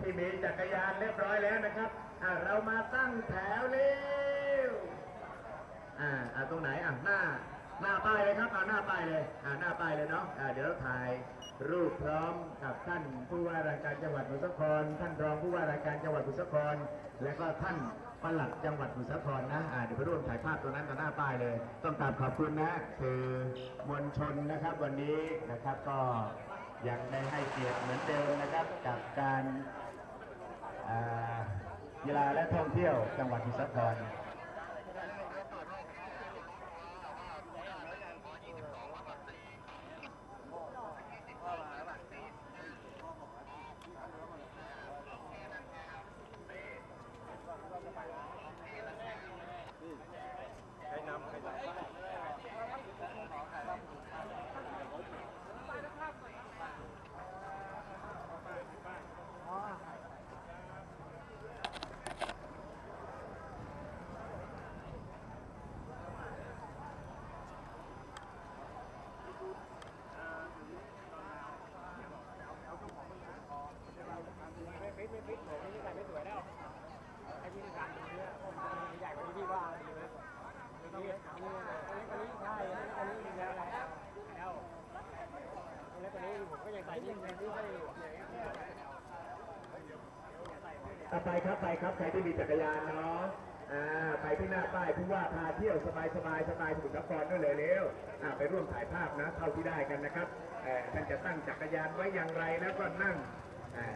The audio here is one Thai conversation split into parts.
ที่มีจักรยานเรียบร้อยแล้วนะครับเรามาตั้งแถวเร็วอ่าตรงไหนอะหน้าหน้าป้ายเลยครับอ่าหน้าป้ายเลยอ่าหน้าป้ายเลยเนาะอ่าเดี๋ยวเราถ่ายรูปพร้อมกับท่านผู้ว่าราชการจังหวัดสุสครท่านรองผู้ว่าราชการจังหวัดสุสครและก็ท่านปลัดจังหวัดสุสครนะอ่าเดี๋ยวไปร่วมถ่ายภาพตรงนั้นต่อหน้าป้ายเลย ต้องกราบขอบคุณนะคือมวลชนนะครับวันนี้นะครับก็ยังได้ให้เกียรติเหมือนเดิมนะครับกับการ กีฬาและท่องเที่ยวจังหวัดสมุทรสาคร ไม่ฟิตไม่ฟิตผมนี่ใส่ไม่สวยแล้วไอ้ ที่ในการตรงนี้ผมใหญ่กว่านี้พี่ว่าดีไหมนี่อันนี้อันนี้ใช่อันนี้ดีแล้วแล้วแล้วแล้วตอนนี้ผมก็ยังใส่นี่ยังนี่ไม่ต่อไปครับไปครับใครที่มีจักรยานเนาะอ่าไปที่หน้าป้ายผู้ว่าพาเที่ยวสบายสบายสบายสมุทรสาครด้วยเลยเร็วอ่าไปร่วมถ่ายภาพนะเท่าที่ได้กันนะครับเอ่ท่านจะตั้งจักรยานไว้อย่างไรแล้วก็นั่งอ่า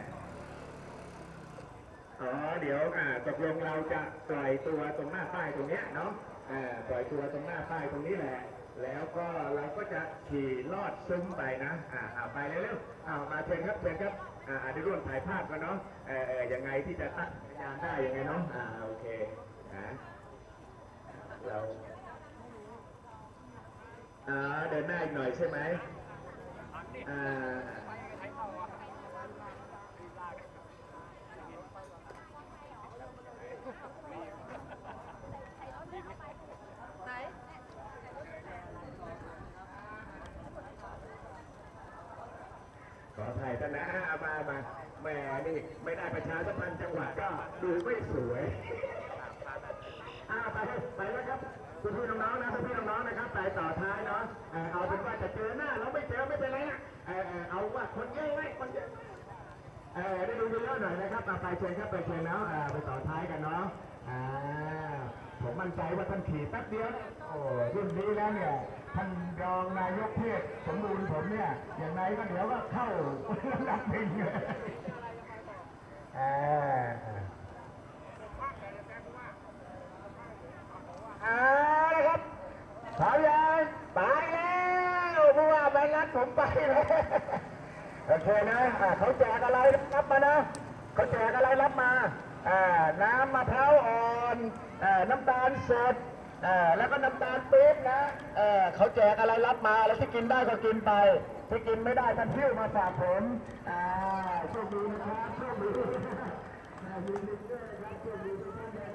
อ๋อเดี๋ยวอ่าตกลงเราจะปล่อยตัวตรงหน้าป้ายตรงเนี้ยเนาะอ่าปล่อยตัวตรงหน้าป้ายตรงนี้แหละ แล้วก็เราก็จะขี่ลอดซุ้มไปนะอ่าเอาไปเร็วๆเอามาเชิญครับเชิญครับอ่าได้ร่วมถ่ายภาพกันเนาะเออเออยังไงที่จะตั้งจักรยานได้ยังไงเนาะอ่าโอเคนะเราอ่าเดินหน้าอีกหน่อยใช่ไหมอ่า ไหน ขอถ่ายท่านนะเอามามา แหมนี่ไม่ได้ประชาสัมพันธ์จังหวัดก็ดูไม่สวยอ่าไปไปแล้วครับคุณพี่น้องๆนะคุณพี่น้องๆนะครับไปต่อท้ายเนาะเอ่อเอาเป็นว่าจะเจอหน้าเราไม่เจอไม่เป็นไรนะเออเอาว่าคนเยอะไหมคนเยอะเออได้ดูเยอหน่อยนะครับอะไปเชิญครับไปเชิญเนาะอ่าไปต่อท้ายกันเนาะอ่าผมมั่นใจว่าท่านขี่แป๊บเดียวโอ้รุ่นนี้แล้วเนี่ยท่านรองนายกเทศสมบูรณ์ผมเนี่ยอย่างไรก็เดี๋ยวก็เข้าระดับหนึ่งเลย อ่าเอาละครับสาวยายไปแล้วเพราะว่าไปนัดผมไปแล้วโอเคนะอ่าเขาแจกอะไรรับมานะเขาแจกอะไรรับมาอ่าน้ำมะพร้าวอ่อนอ่าน้ำตาลสด แล้วก็น้ำตาลปี๊บนะเออเขาแจกอะไรรับมาแล้วที่กินได้ก็กินไปที่กินไม่ได้ท่านเที่ยวมาฝากผมอ่าโชคดีนะครับโชคดียินดีด้วยครับโชคดีด้วย